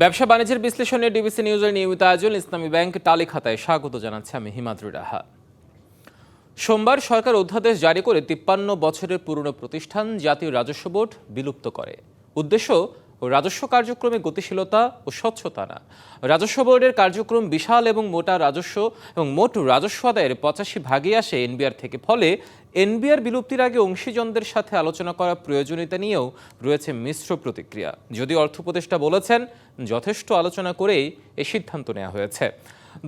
ব্যবসা বাণিজ্যের বিশ্লেষণে ডিবিসি নিউজের নিয়মিত আয়োজন ইসলামী ব্যাংক টালি খাতায় স্বাগত জানাচ্ছি আমি হিমাদ্রি রাহা। সোমবার সরকার অধ্যাদেশ জারি করে তিপ্পান্ন বছরের পুরনো প্রতিষ্ঠান জাতীয় রাজস্ব বোর্ড বিলুপ্ত করে। উদ্দেশ্য রাজস্ব কার্যক্রমে গতিশীলতা ও স্বচ্ছতা না। রাজস্ব বোর্ডের কার্যক্রম বিশাল এবং মোটা রাজস্ব এবং মোট রাজস্ব আদায়ের পঁচাশি ভাগে আসে এনবিআর থেকে। ফলে এনবিআর বিলুপ্তির আগে অংশীজনদের সাথে আলোচনা করার প্রয়োজনীয়তা নিয়েও রয়েছে মিশ্র প্রতিক্রিয়া। যদিও অর্থ উপদেষ্টা বলেছেন, যথেষ্ট আলোচনা করেই এ সিদ্ধান্ত নেওয়া হয়েছে।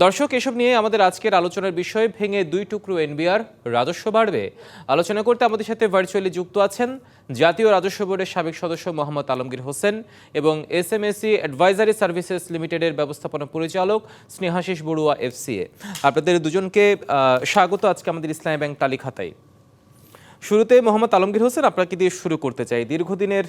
দর্শক, এসব নিয়ে আমাদের আজকের আলোচনার বিষয় ভেঙে দুই টুকরো এনবিআর, রাজস্ব বাড়বে। আলোচনা করতে আমাদের সাথে ভার্চুয়ালি যুক্ত আছেন জাতীয় রাজস্ব বোর্ডের সাবেক সদস্য মোহাম্মদ আলমগীর হোসেন এবং S M AC advisory services লিমিটেডের ব্যবস্থাপনা পরিচালক স্নেহাশিস বড়ুয়া এফসিএ আপনাদের দুজনকে স্বাগত আজকে আমাদের ইসলামী ব্যাংক তালিখাতায় শুরুতে মোহাম্মদ আলমগীর হোসেন আপনাকে দিয়ে শুরু করতে চাই। দীর্ঘদিনের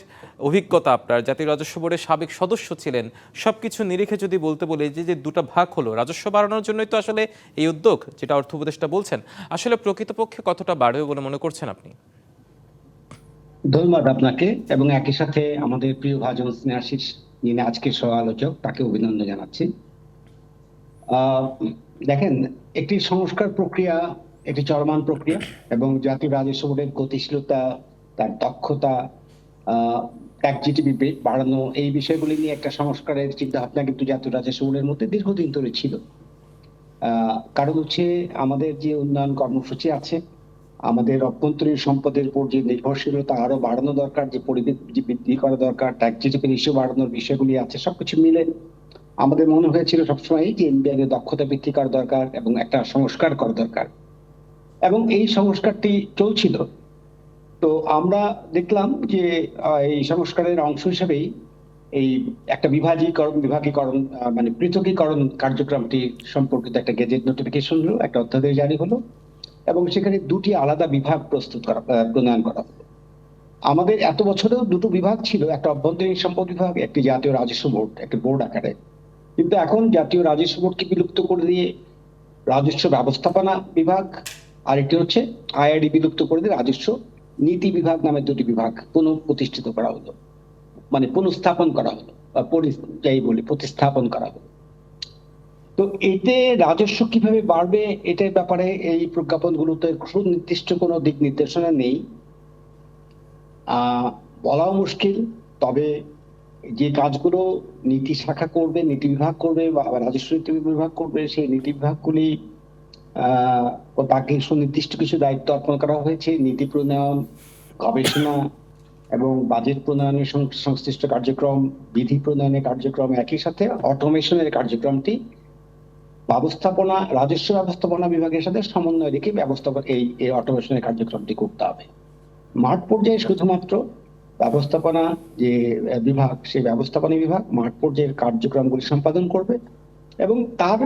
অভিজ্ঞতা আপনার। জাতীয় রাজস্ব বোর্ডের সাবেক সদস্য ছিলেন। সবকিছু নিরিখে যদি বলতে বলে যে যে দুটো ভাগ হলো, রাজস্ব বাড়ানোর জন্যই তো আসলে এই উদ্যোগ, যেটা অর্থ উপদেষ্টা বলছেন, আসলে প্রকৃতপক্ষে কতটা বাড়বে বলে মনে করছেন আপনি? ধন্যবাদ আপনাকে, এবং একই সাথে আমাদের প্রিয় ভাজন স্নেহাশিস যিনি আজকের সহ আলোচক তাকে অভিনন্দন জানাচ্ছি। দেখেন, একটি সংস্কার প্রক্রিয়া একটি চলমান প্রক্রিয়া এবং জাতীয় রাজস্ব বোর্ডের গতিশীলতা, তার দক্ষতা জিটিপি বাড়ানো, এই বিষয়গুলি নিয়ে একটা সংস্কারের চিন্তা ভাবনা কিন্তু জাতীয় রাজস্ব বোর্ডের মধ্যে দীর্ঘদিন ধরে ছিল। কারণ হচ্ছে আমাদের যে উন্নয়ন কর্মসূচি আছে, আমাদের অভ্যন্তরীণ সম্পদের উপর যে নির্ভরশীলতা আরও বাড়ানো দরকার, যে পরিবেশ যে বৃদ্ধি করা দরকার ট্যাক্স জিডিপি ইস্যু বাড়ানোর বিষয়গুলি আছে, সবকিছু মিলে আমাদের মনে হয়েছিল সবসময় যে এনবিআই দক্ষতা বৃদ্ধি করা দরকার এবং একটা সংস্কার করা দরকার। এবং এই সংস্কারটি চলছিল। তো আমরা দেখলাম যে এই সংস্কারের অংশ হিসেবেই এই একটা বিভাজীকরণ, বিভাগীকরণ মানে পৃথকীকরণ কার্যক্রমটি সম্পর্কিত একটা গেজেট নোটিফিকেশন হলো, একটা অধ্যাদেশ জারি হলো এবং সেখানে দুটি আলাদা বিভাগ প্রস্তুত করা প্রণয়ন করা হলো। আমাদের এত বছরেও দুটো বিভাগ ছিল, একটা অভ্যন্তরীণ সম্পদ বিভাগ, একটি জাতীয় রাজস্ব বোর্ড, একটি বোর্ড আকারে। কিন্তু এখন জাতীয় রাজস্ব বোর্ডকে বিলুপ্ত করে দিয়ে রাজস্ব ব্যবস্থাপনা বিভাগ আরেকটি হচ্ছে আইআরডি বিলুপ্ত করে দিয়ে রাজস্ব নীতি বিভাগ নামে দুটি বিভাগ পুনঃপ্রতিষ্ঠিত করা হলো। মানে পুনঃস্থাপন করা হলো, বা যাই বলি প্রতিস্থাপন করা হলো। তো এতে রাজস্ব কীভাবে বাড়বে এটার ব্যাপারে এই প্রজ্ঞাপনগুলোতে সুনির্দিষ্ট কোনো দিক নির্দেশনা নেই। বলাও মুশকিল, তবে যে কাজগুলো নীতি শাখা করবে, নীতি বিভাগ করবে, বা রাজস্ব নীতি বিভাগ করবে, সেই নীতি বিভাগগুলি তাকে সুনির্দিষ্ট কিছু দায়িত্ব অর্পণ করা হয়েছে। নীতি প্রণয়ন, গবেষণা এবং বাজেট প্রণয়নের সংশ্লিষ্ট কার্যক্রম, বিধি প্রণয়নের কার্যক্রম একই সাথে অটোমেশনের কার্যক্রমটি ব্যবস্থাপনা, রাজস্ব ব্যবস্থাপনা বিভাগের সাথে সমন্বয় রেখে ব্যবস্থাপনা এই এই অটোমেশনের কার্যক্রমটি করতে হবে। মাঠ পর্যায়ে শুধুমাত্র ব্যবস্থাপনা যে বিভাগ, সেই ব্যবস্থাপনা বিভাগ মাঠ পর্যায়ের কার্যক্রমগুলি সম্পাদন করবে। এবং তার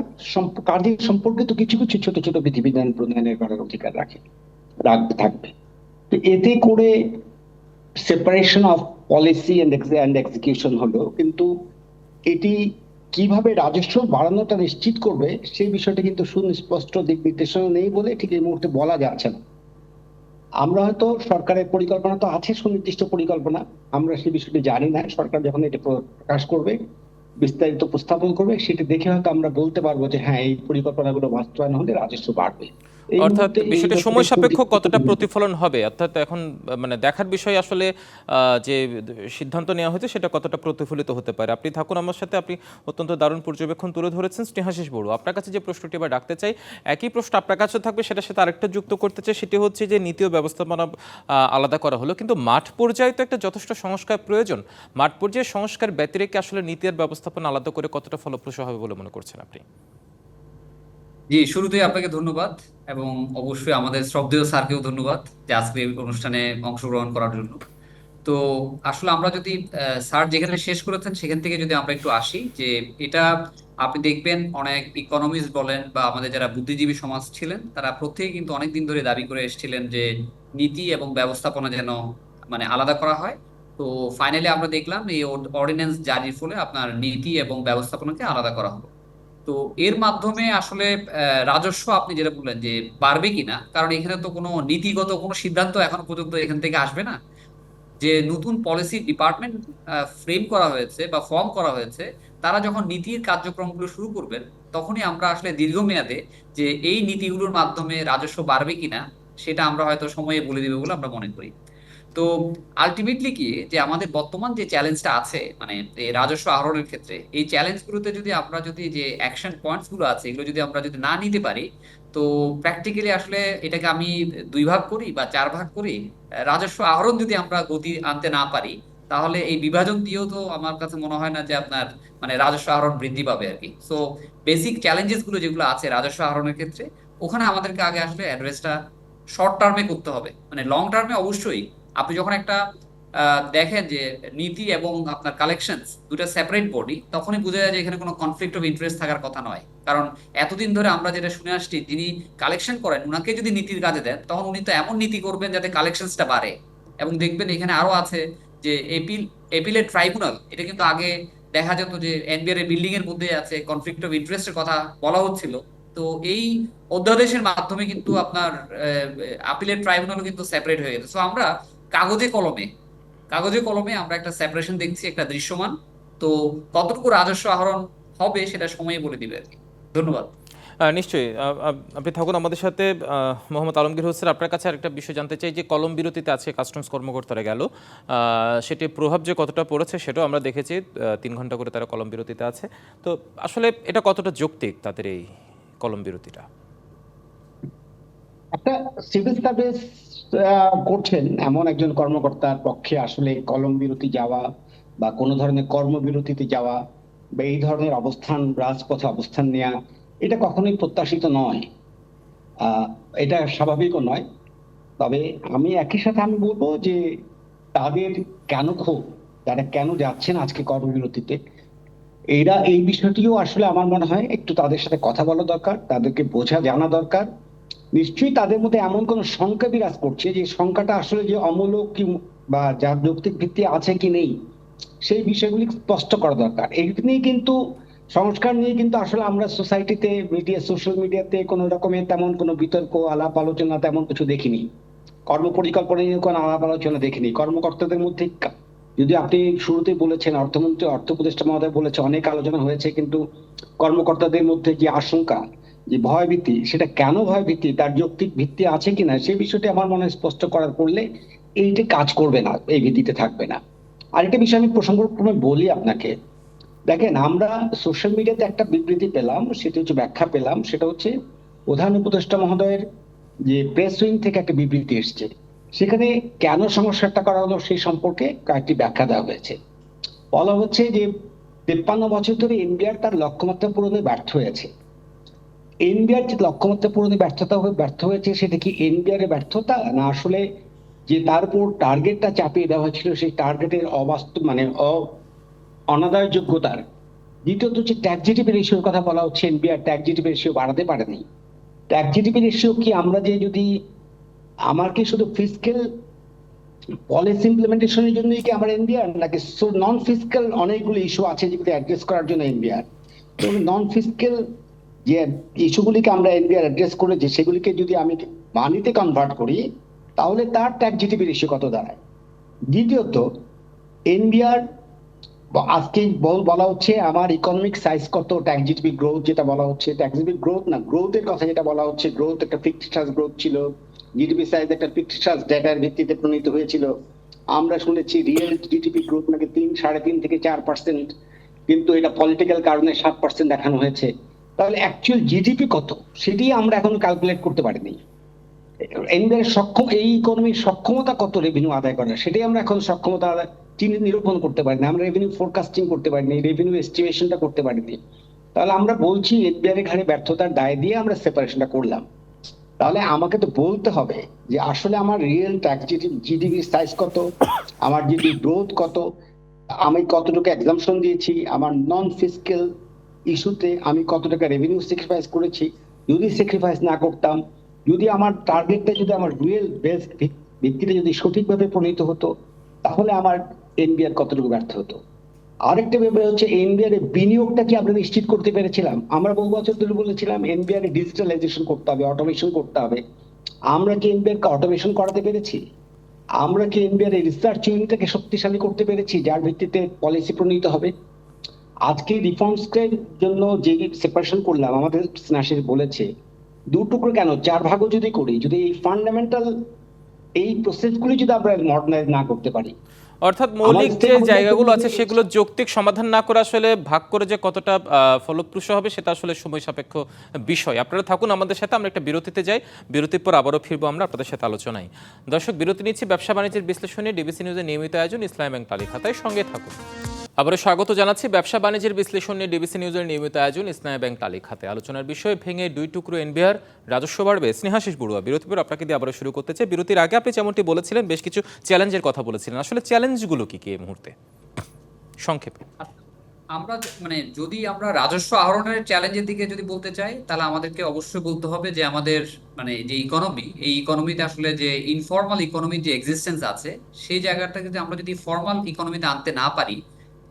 কার্যের সম্পর্কিত কিছু কিছু ছোট ছোট বিধিবিধান প্রণয়নের করার অধিকার রাখে রাখবে থাকবে। তো এতে করে separation of policy and execution হলো, কিন্তু এটি কীভাবে রাজস্ব বাড়ানোটা নিশ্চিত করবে সেই বিষয়টা কিন্তু সুস্পষ্ট দিক নির্দেশনা নেই বলে ঠিক এই মুহূর্তে বলা যাচ্ছে না। আমরা হয়তো সরকারের পরিকল্পনা তো আছে সুনির্দিষ্ট পরিকল্পনা, আমরা সেই বিষয়টি জানি না, সরকার যখন এটা প্রকাশ করবে বিস্তারিত উপস্থাপন করবে, সেটি দেখে হয়তো আমরা বলতে পারব যে হ্যাঁ এই পরিকল্পনাগুলো বাস্তবায়ন হলে রাজস্ব বাড়বে। অর্থাৎ বিষয়টা সময় সাপেক্ষ কতটা প্রতিফলন হবে? অর্থাৎ এখন মানে দেখার বিষয় আসলে যে সিদ্ধান্ত নেওয়া হয়েছে সেটা কতটা প্রতিফলিত হতে পারে? আপনি থাকুন আমার সাথে আপনি অত্যন্ত দারুণ পর্যবেক্ষণ তুলে ধরেছেন স্নেহাশিস বড়ু। আপনার কাছে যে প্রশ্নটি এবার রাখতে চাই একই প্রশ্ন আপনার কাছে থাকবে সেটার সাথে আরেকটা যুক্ত করতে চাই সেটি হচ্ছে যে নীতি ও ব্যবস্থাপনা আহ, আলাদা করা হলো। কিন্তু মাঠ পর্যায়ে তো একটা যথেষ্ট সংস্কার প্রয়োজন। মাঠ পর্যায়ে সংস্কার ব্যতিরেকে আসলে নীতি আর ব্যবস্থাপনা আলাদা করে কতটা ফলপ্রসূ হবে বলে মনে করছেন আপনি? জি, শুরুতেই আপনাকে ধন্যবাদ এবং অবশ্যই আমাদের শ্রদ্ধেয় স্যারকেও ধন্যবাদ যে আজকে এই অনুষ্ঠানে অংশগ্রহণ করার জন্য। তো আসলে আমরা যদি স্যার যেখানে শেষ করেছেন সেখান থেকে যদি আমরা একটু আসি যে এটা আপনি দেখবেন অনেক ইকোনমিস্ট বলেন বা আমাদের যারা বুদ্ধিজীবী সমাজ ছিলেন, তারা প্রত্যেকে কিন্তু অনেক দিন ধরে দাবি করে এসেছিলেন যে নীতি এবং ব্যবস্থাপনা যেন মানে আলাদা করা হয়। তো ফাইনালি আমরা দেখলাম এই অর্ডিন্যান্স জারির ফলে আপনার নীতি এবং ব্যবস্থাপনাকে আলাদা করা হলো। তো এর মাধ্যমে আসলে রাজস্ব আপনি যেটা বললেন যে বাড়বে কিনা, কারণ এখানে তো কোনো নীতিগত কোনো সিদ্ধান্ত এখন পর্যন্ত এখান থেকে আসবে না। যে নতুন পলিসি ডিপার্টমেন্ট ফ্রেম করা হয়েছে বা ফর্ম করা হয়েছে, তারা যখন নীতির কার্যক্রমগুলো শুরু করবেন, তখনই আমরা আসলে দীর্ঘমেয়াদে যে এই নীতিগুলোর মাধ্যমে রাজস্ব বাড়বে কিনা, সেটা আমরা হয়তো সময়ে বলে দিবে বলে আমরা মনে করি। তো আলটিমেটলি কি, যে আমাদের বর্তমান যে চ্যালেঞ্জটা আছে মানে রাজস্ব আহরণের ক্ষেত্রে, এই চ্যালেঞ্জগুলোতে যদি আমরা যদি যে অ্যাকশন পয়েন্টসগুলো আছে, এগুলো যদি আমরা যদি না নিতে পারি, তো প্র্যাকটিক্যালি আসলে এটাকে আমি দুই ভাগ করি বা চার ভাগ করি। রাজস্ব আহরণ যদি আমরা গতি আনতে না পারি, তাহলে এই বিভাজন দিয়েও তো আমার কাছে মনে হয় না যে আপনার মানে রাজস্ব আহরণ বৃদ্ধি পাবে আর কি। সো বেসিক চ্যালেঞ্জেসগুলো যেগুলো আছে রাজস্ব আহরণের ক্ষেত্রে, ওখানে আমাদেরকে আগে আসলে অ্যাড্রেসটা শর্ট টার্মে করতে হবে। মানে লং টার্মে অবশ্যই আপনি যখন একটা দেখেন যে নীতি এবং আপনার কালেকশন দুটো সেপারেট বডি তখনই বোঝা যায় যে এখানে কোনো কনফ্লিক্ট অফ ইন্টারেস্ট থাকার কথা নয়। কারণ এতদিন ধরে আমরা যেটা শুনে আসছি, যিনি কালেকশন করেন, উনাকে যদি নীতির কাজে দেন, তখন উনি তো এমন নীতি করবেন যাতে কালেকশনসটা বাড়ে। এবং দেখবেন এখানে আরও আছে যে এপিল এপিলের ট্রাইব্যুনাল এটা কিন্তু আগে দেখা যেত যে এনবিআর এর বিল্ডিং এর মধ্যে আছে কনফ্লিক্ট অফ ইন্টারেস্টের কথা বলা হচ্ছিল। তো এই অধ্যাদেশের মাধ্যমে কিন্তু আপনার আপিলের ট্রাইব্যুনালও কিন্তু সেপারেট হয়ে গেছে। তো আমরা কাগজে কলমে কাগজে কলমে আমরা একটা সেপারেশন দেখছি একটা দৃশ্যমান। তো কতটুকু রাজস্ব আহরণ হবে সেটা সময়ে বলে দিবে আর কি। ধন্যবাদ। নিশ্চয়ই। আপনি থাকুন আমাদের সাথে। মোহাম্মদ আলমগীর হোসেন আপনার কাছে আরেকটা বিষয় জানতে চাই যে কলম বিরতিতে আজকে কাস্টমস কর্মকর্তারা গেল। আহ, সেটির প্রভাব যে কতটা পড়েছে সেটাও আমরা দেখেছি। তিন ঘণ্টা করে তারা কলম বিরতিতে আছে। তো আসলে এটা কতটা যৌক্তিক তাদের এই কলম বিরতিটা? একটা সিভিল সার্ভিস করছেন এমন একজন কর্মকর্তার পক্ষে আসলে কলম বিরতি যাওয়া বা কোনো ধরনের কর্মবিরতিতে যাওয়া বা এই ধরনের অবস্থান, রাজপথে অবস্থান নেওয়া এটা কখনোই প্রত্যাশিত নয়। এটা স্বাভাবিকও নয়। তবে আমি একই সাথে আমি বলব যে তাদের কেন ক্ষোভ, তারা কেন যাচ্ছেন আজকে কর্মবিরতিতে এরা এই বিষয়টিও আসলে আমার মনে হয় একটু তাদের সাথে কথা বলা দরকার, তাদেরকে বোঝা জানা দরকার নিশ্চয়ই তাদের মধ্যে এমন কোন শঙ্কা বিরাজ করছে যে শঙ্কাটা আসলে যে অমূলক কি বা যার যৌক্তিক ভিত্তি আছে কি নেই, সেই বিষয়গুলি স্পষ্ট করা দরকার। এই নিয়ে কিন্তু, সংস্কার নিয়ে কিন্তু আসলে আমরা সোসাইটিতে, মিডিয়া, সোশ্যাল মিডিয়াতে কোনো রকমের তেমন কোনো বিতর্ক, আলাপ আলোচনা তেমন কিছু দেখিনি। কর্ম পরিকল্পনা নিয়ে কোনো আলাপ আলোচনা দেখিনি। কর্মকর্তাদের মধ্যে যদি আপনি শুরুতেই বলেছেন, অর্থমন্ত্রী, অর্থ উপদেষ্টা মহোদয় বলেছে, অনেক আলোচনা হয়েছে, কিন্তু কর্মকর্তাদের মধ্যে যে আশঙ্কা যে ভয়ভীতি, সেটা কেন ভয়ভীতি, তার যৌক্তিক ভিত্তি আছে কিনা সেই বিষয়টি আমার মনে স্পষ্ট করার করলে এইটি কাজ করবে না, এই ভিত্তিতে থাকবে না। আরেকটা বিষয় আমি প্রসঙ্গক্রমে বলি আপনাকে। দেখেন, আমরা সোশ্যাল মিডিয়াতে একটা বিবৃতি পেলাম, সেটা হচ্ছে ব্যাখ্যা পেলাম, সেটা হচ্ছে প্রধান উপদেষ্টা মহোদয়ের যে প্রেস উইং থেকে একটা বিবৃতি এসছে। সেখানে কেন সমস্যাটা করা হলো সেই সম্পর্কে কয়েকটি ব্যাখ্যা দেওয়া হয়েছে। বলা হচ্ছে যে, তেপ্পান্ন বছর ধরে এনবিআর তার লক্ষ্যমাত্রা পূরণে ব্যর্থ হয়েছে। এনবিআর যে লক্ষ্যমাত্রা পূরণে ব্যর্থতা হয়ে, ব্যর্থ হয়েছে, সেটা কি এনবিআর এর ব্যর্থতা? না, আসলে যে তার উপর টার্গেটটা চাপিয়ে দেওয়া হয়েছিল, সেই টার্গেটের অবাস্তব মানে অনাদায় যোগ্যতার দ্বিতীয়ত হচ্ছে ট্যাক্স জিডিপি রেশিওর কথা বলা হচ্ছে এনবিআর ট্যাক্স জিডিপি রেশিও বাড়াতে পারেনি। ট্যাক্স জিডিপি রেশিও কি আমরা যে যদি, আমার কি শুধু ফিসক্যাল পলিসি ইমপ্লিমেন্টেশনের জন্যই কি আমার এনবিআর নাকি নন ফিসক্যাল অনেকগুলো ইস্যু আছে যেগুলো অ্যাড্রেস করার জন্য এনবিআর নন ফিসক্যাল যে ইস্যুগুলিকে আমরা এনবিআর অ্যাড্রেস করেছি, সেগুলিকে যদি আমি মানিতে কনভার্ট করি, তাহলে তার ট্যাক্স জিডিপি রেশিও কত দাঁড়ায়? দ্বিতীয়ত, এনবিআর আজকে বল- হচ্ছে আমার ইকোনমিক সাইজ কত ট্যাক্স জিডিপি গ্রোথ যেটা বলা হচ্ছে ট্যাক্স জিডিপি গ্রোথ না গ্রোথের কথা যেটা বলা হচ্ছে গ্রোথ একটা ফিক্সড গ্রোথ ছিল জিডিপি সাইজ একটা ফিক্সড ডেটার ভিত্তিতে প্রণীত হয়েছিল। আমরা শুনেছি রিয়েল জিডিপি গ্রোথ নাকি তিন, সাড়ে তিন থেকে চার পার্সেন্ট কিন্তু এটা পলিটিক্যাল কারণে সাত পার্সেন্ট দেখানো হয়েছে। তাহলে অ্যাকচুয়াল জিডিপি কত? সেটি আমরা এখন ক্যালকুলেট করতে পারিনি। এনবিআর সক্ষম, এই ইকোনমির সক্ষমতা কত রেভিনিউ আদায় করার সেটাই আমরা এখন সক্ষমতা নিরূপণ করতে পারিনি। আমরা রেভিনিউ ফোরকাস্টিং করতে পারিনি রেভিনিউ এস্টিমেশনটা করতে পারিনি। তাহলে আমরা বলছি এনবিআর এর ঘাড়ে ব্যর্থতার দায় দিয়ে আমরা সেপারেশনটা করলাম। তাহলে আমাকে তো বলতে হবে যে আসলে আমার রিয়েল ট্যাক্স জিডিপি সাইজ কত? আমার জিডি গ্রোথ কত? আমি কতটুকু এক্সামশন দিয়েছি? আমার নন ফিজিক্যাল ইস্যুতে আমি কত টাকা রেভিনিউ স্যাক্রিফাইস করেছি, যদি স্যাক্রিফাইস না করতাম, যদি আমার টার্গেটটা যদি আমার রিয়েল বেস ভিত্তিতে যদি সঠিকভাবে প্রণীত হতো, তাহলে আমার এনবিআর কতটুকু ব্যর্থ হতো? আরেকটা ব্যাপার হচ্ছে এনবিআর এর বিনিয়োগটা কি আমরা নিশ্চিত করতে পেরেছিলাম? আমরা বহু বছর ধরে বলেছিলাম এনবিআর এ ডিজিটালাইজেশন করতে হবে অটোমেশন করতে হবে। আমরা কি এনবিআর কে অটোমেশন করাতে পেরেছি? আমরা কি এনবিআর এর রিসার্চ ইউনিটটাকে শক্তিশালী করতে পেরেছি, যার ভিত্তিতে পলিসি প্রণীত হবে? আজকে রিফর্মস এর জন্য যে সেপারেশন করলাম আমাদের নাসির বলেছে দু টুকরো কেন? চার ভাগও যদি করি যদি এই ফান্ডামেন্টাল এই প্রসেসগুলি যদি আমরা মডার্নাইজ না করতে পারি। অর্থাৎ মৌলিক যে জায়গাগুলো আছে সেগুলো যৌক্তিক সমাধান না করে আসলে ভাগ করে যে কতটা ফলপ্রসূ হবে সেটা আসলে সময় সাপেক্ষ বিষয়। আপনারা থাকুন আমাদের সাথে আমরা একটা বিরতিতে যাই। বিরতির পর আবারও ফিরবো আমরা আপনাদের সাথে আলোচনায়। দর্শক বিরতি নিচ্ছি ব্যবসা বাণিজ্যের বিশ্লেষণে ডিবিসি নিউজের নিয়মিত আয়োজন ইসলাম ব্যাংক তালিক খাতায় সঙ্গে থাকুন। আবারও স্বাগত জানাচ্ছি ব্যবসা বাণিজ্যের বিশ্লেষণে ডিবিসি নিউজের নিয়মিত আয়োজন ইসলাম ব্যাংক তালিক খাতে। আলোচনার বিষয়ে, ভেঙে দুই টুকরো এনবিআর, রাজস্ব বাড়বে। স্নেহাশিস বড়ুয়া বিরতি পর আপনাকে দিয়ে আবারও শুরু করতে চাই। বিরতির আগে আপনি যেমনটি বলেছিলেন, বেশ কিছু চ্যালেঞ্জের কথা বলেছিলেন। আসলে চ্যালেঞ্জগুলো কি কি এই মুহূর্তে? সংক্ষেপে। আমরা মানে যদি আমরা রাজস্ব আহরণের চ্যালেঞ্জের দিকে যদি বলতে চাই, তাহলে আমাদেরকে অবশ্যই বলতে হবে যে আমাদের মানে যে ইকোনমি এই ইকোনমিতে আসলে যে ইনফর্মাল ইকোনমির যে এক্সিস্টেন্স আছে, সেই জায়গাটাকে যদি আমরা যদি ফর্মাল ইকোনমিতে আনতে না পারি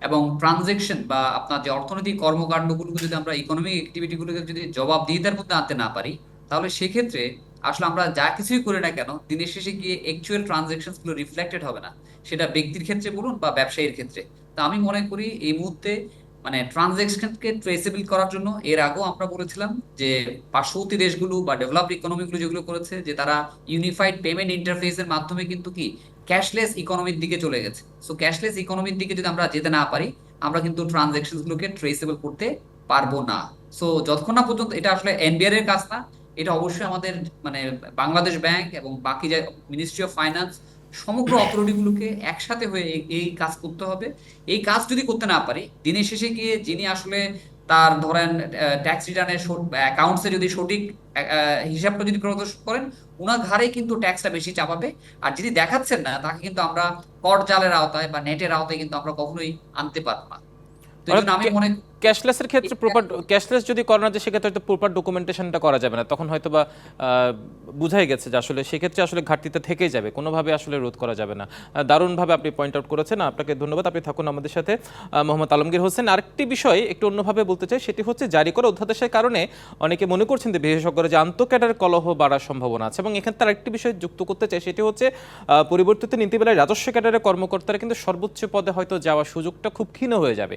এবং ট্রানজেকশন বা আপনার যে অর্থনৈতিক কর্মকাণ্ডগুলোকে যদি আমরা ইকোনমিক অ্যাক্টিভিটিগুলোকে যদি জবাবদিহিতার মধ্যে আনতে না পারি, তাহলে সেক্ষেত্রে আসলে আমরা যা কিছুই করি না কেন, দিনের শেষে গিয়ে অ্যাকচুয়াল ট্রানজেকশনগুলো রিফ্লেক্টেড হবে না। সেটা ব্যক্তির ক্ষেত্রে বলুন বা ব্যবসায়ীর ক্ষেত্রে। তা আমি মনে করি এই মুহূর্তে মানে ট্রানজেকশনকে ট্রেসেবল করার জন্য এর আগেও আমরা বলেছিলাম যে পার্শ্ববর্তী দেশগুলো বা ডেভেলপড ইকোনমিগুলো যেগুলো করেছে, যে তারা ইউনিফাইড পেমেন্ট ইন্টারফেসের মাধ্যমে কিন্তু কি ক্যাশলেস ইকোনমির দিকে চলে গেছে। সো ক্যাশলেস ইকোনমির দিকে যদি আমরা যেতে না পারি, আমরা কিন্তু ট্রানজেকশন গুলোকে ট্রেসেবল করতে পারব না। সো যতক্ষণ না পর্যন্ত এটা আসলে এনবিআর এর কাজ না, এটা অবশ্যই আমাদের মানে বাংলাদেশ ব্যাংক এবং বাকি যে মিনিস্ট্রি অফ ফাইন্যান্স সমগ্র অথরিটিগুলোকে একসাথে হয়ে এই কাজ করতে হবে। এই কাজ যদি করতে না পারি, দিনের শেষে গিয়ে যিনি আসলে তার ধরেন ট্যাক্স রিটার্নের অ্যাকাউন্টসে যদি সঠিক হিসাবটা যদি প্রদর্শন করেন ওনার ঘাড়ে কিন্তু ট্যাক্সটা বেশি চাপাবে। আর যদি দেখাচ্ছেন না তাকে কিন্তু আমরা কর জালের আওতায় বা নেটের আওতায় কিন্তু আমরা কখনোই আনতে পারব না। তো আমি মনে ক্যাশলেসের ক্ষেত্রে প্রপার ক্যাশলেস যদি করা না যায় সেক্ষেত্রে হয়তো প্রপার ডকুমেন্টেশনটা করা যাবে না। তখন হয়তো বা বুঝাই গেছে যে আসলে সেক্ষেত্রে আসলে ঘাটতিতে থেকেই যাবে। কোনোভাবে আসলে রোধ করা যাবে না। দারুণভাবে আপনি পয়েন্ট আউট করেছেন। আপনাকে ধন্যবাদ। আপনি থাকুন আমাদের সাথে। মোহাম্মদ আলমগীর হোসেন। আরেকটি বিষয় একটু অন্যভাবে বলতে চাই সেটি হচ্ছে জারি করা অধ্যাদেশের কারণে অনেকে মনে করছেন যে বিশেষজ্ঞরা যে আন্তঃক্যাডার কলহ বাড়ার সম্ভাবনা আছে এবং এখানে তার একটি বিষয় যুক্ত করতে চাই সেটি হচ্ছে পরিবর্তিত নীতিবেলায় রাজস্ব ক্যাডারের কর্মকর্তারা কিন্তু সর্বোচ্চ পদে হয়তো যাওয়ার সুযোগটা খুব ক্ষীণ হয়ে যাবে।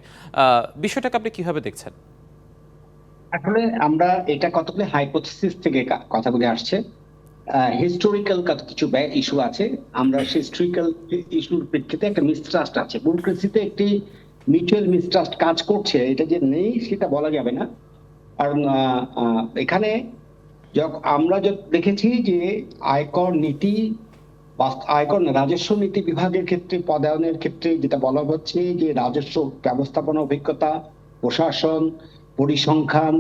বিষয়টাকে আপনি কীভাবে দেখছেন? আসলে আমরা এটা কতগুলি হাইপোথিসিস থেকে কথাগুলি আসছে। হিস্টোরিক্যাল কিছু ইস্যু আছে। আমরা হিস্টোরিক্যাল ইস্যুর প্রেক্ষিতে একটা মিসট্রাস্ট আছে। ব্যুরোক্রেসিতে একটি মিউচুয়াল মিসট্রাস্ট কাজ করছে। এটা যে নেই, সেটা বলা যাবে না। কারণ এখানে আমরা দেখেছি যে আয়কর নীতি আয়কর রাজস্ব নীতি বিভাগের ক্ষেত্রে, পদায়নের ক্ষেত্রে যেটা বলা হচ্ছে যে রাজস্ব ব্যবস্থাপনা অভিজ্ঞতা প্রশাসন, পরিসংখ্যান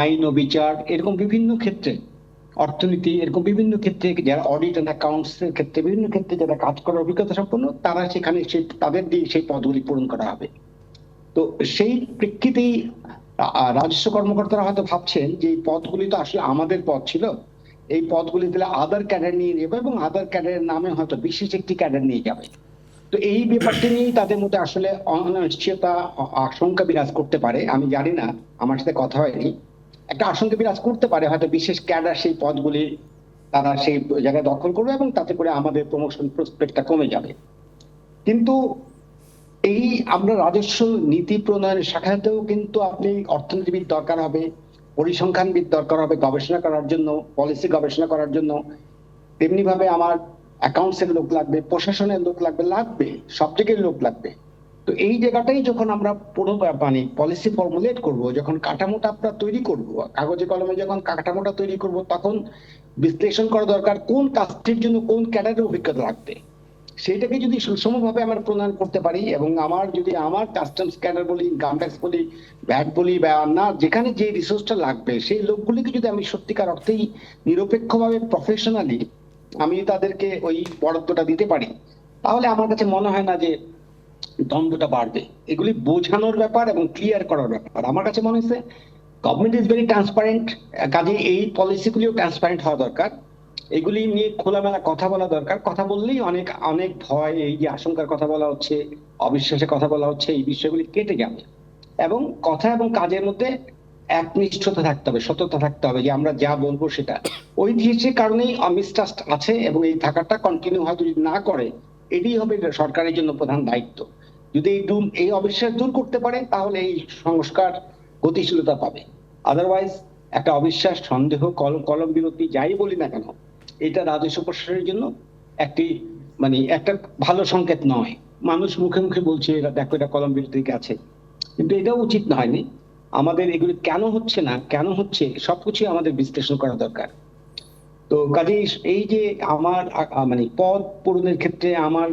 আইন ও বিচার, এরকম বিভিন্ন ক্ষেত্রে, অর্থনীতি, এরকম বিভিন্ন ক্ষেত্রে যারা অডিট অ্যান্ড অ্যাকাউন্টস এর ক্ষেত্রে, বিভিন্ন ক্ষেত্রে যারা কাজ করার অভিজ্ঞতা সম্পন্ন, তারা সেখানে সেই তাদের দিয়ে সেই পদগুলি পূরণ করা হবে। তো সেই প্রেক্ষিতেই রাজস্ব কর্মকর্তারা হয়তো ভাবছেন যে এই পদগুলি তো আসলে আমাদের পদ ছিল, এই পদগুলি দিলে আদার ক্যাডার নিয়ে যাবে এবং আদার ক্যাডারের নামে হয়তো বিশেষ একটি ক্যাডার নিয়ে যাবে। তো এই ব্যাপারটি নিয়েই তাদের মধ্যে আসলে অনিশ্চয়তা, আশঙ্কা বিরাজ করতে পারে। আমি জানি না, আমার সাথে কথা হয়নি। একটা আশঙ্কা বিরাজ করতে পারে, হয়তো বিশেষ ক্যাডার সেই পদগুলি তারা সেই জায়গায় দখল করবে এবং তাতে করে আমাদের প্রমোশন প্রসপেক্টটা কমে যাবে। কিন্তু এই আমরা রাজস্ব নীতি প্রণয়নের শাখাতেও কিন্তু আপনি অর্থনীতিবিদ দরকার হবে, পরিসংখ্যানবিদ দরকার হবে, গবেষণা করার জন্য পলিসি গবেষণা করার জন্য। তেমনি ভাবে অ্যাকাউন্টসের লোক লাগবে, প্রশাসনের লোক লাগবে লাগবে, সব দিকের লোক লাগবে। তো এই জায়গাটাই যখন আমরা পুরো মানে পলিসি ফর্মুলেট করব, যখন কাঠামোটা আমরা তৈরি করব, কাগজে কলমে যখন কাঠামোটা তৈরি করব, তখন বিশ্লেষণ করা দরকার কোন কাজটির জন্য কোন ক্যাডারের অভিজ্ঞতা লাগবে। সেইটাকে যদি সুষমভাবে আমরা প্রণয়ন করতে পারি এবং আমার যদি আমার কাস্টমস ক্যাডার বলি ইনকাম ট্যাক্স বলি ভ্যাট বলি বা না, যেখানে যে রিসোর্সটা লাগবে, সেই লোকগুলিকে যদি আমি সত্যিকার অর্থেই নিরপেক্ষভাবে প্রফেশনালি আমি তাদেরকে ওই বরাদ্দটা দিতে পারি। তাহলে আমার কাছে মনে হয় না যে দ্বন্দ্বটা বাড়বে। এগুলি বোঝানোর ব্যাপার এবং ক্লিয়ার করার ব্যাপার। আমার কাছে মনে হচ্ছে গভর্নমেন্ট ইজ ভেরি ট্রান্সপারেন্ট কাজে এই পলিসিগুলিও ট্রান্সপারেন্ট হওয়া দরকার। এগুলি নিয়ে খোলামেলা কথা বলা দরকার। কথা বললেই অনেক অনেক ভয়, এই যে আশঙ্কার কথা বলা হচ্ছে, অবিশ্বাসের কথা বলা হচ্ছে, এই বিষয়গুলি কেটে যাবে। এবং কথা এবং কাজের মধ্যে একনিষ্ঠতা থাকতে হবে, সততা থাকতে হবে যে আমরা যা বলব সেটা। ঐতিহাসিক কারণেই অমিস্ট্রাস্ট আছে এবং এই থাকাটা কন্টিনিউ হয়তো যদি না করে, এটাই হবে সরকারের জন্য প্রধান দায়িত্ব। যদি এই দূর এই অবিশ্বাস দূর করতে পারে, তাহলে এই সংস্কার গতিশীলতা পাবে। আদারওয়াইজ একটা অবিশ্বাস, সন্দেহ কলম কলম বিরতি, যাই বলি না কেন, এটা রাজস্ব প্রশাসনের জন্য একটি মানে একটা ভালো সংকেত নয়। মানুষ মুখে মুখে বলছে এটা দেখো, এটা কলম বিরতি আছে। কিন্তু এটাও উচিত হয়নি। আমাদের এগুলি কেন হচ্ছে না, কেন হচ্ছে, সবকিছুই আমাদের বিশ্লেষণ করা দরকার। তো কাজেই এই যে আমার মানে পদ পূরণের ক্ষেত্রে, আমার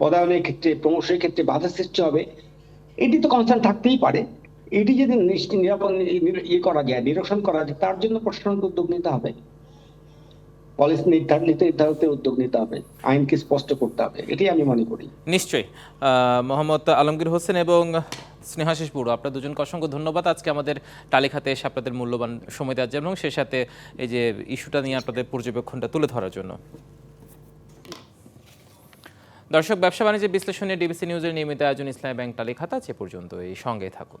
পদায়নের ক্ষেত্রে, প্রমোশনের ক্ষেত্রে বাধা সৃষ্টি হবে, এটি তো কনসার্ন থাকতেই পারে। এটি যদি নিশ্চিত নিরাপদ ইয়ে করা যায়, নিরসন করা যায়, তার জন্য প্রশাসনকে উদ্যোগ নিতে হবে। পলিসি নির্ধারিত নির্ধারিত উদ্যোগ নিতে হবে, আইনকে স্পষ্ট করতে হবে এটি আমি মনে করি। নিশ্চয়ই। মোহাম্মদ আলমগীর হোসেন এবং স্নেহাশিস বড়ু আপনার দুজনকে অসংখ্য ধন্যবাদ। আজকে আমাদের তালিকাতে এসে আপনাদের মূল্যবান সময় দেওয়ার জন্য এবং সে সাথে এই যে ইস্যুটা নিয়ে আপনাদের পর্যবেক্ষণটা তুলে ধরার জন্য। দর্শক, ব্যবসা বাণিজ্য বিশ্লেষণে ডিবিসি নিউজের নিয়মিত আয়োজন ইসলামী ব্যাংক তালিকাতা আছে পর্যন্ত এই সঙ্গে থাকুন।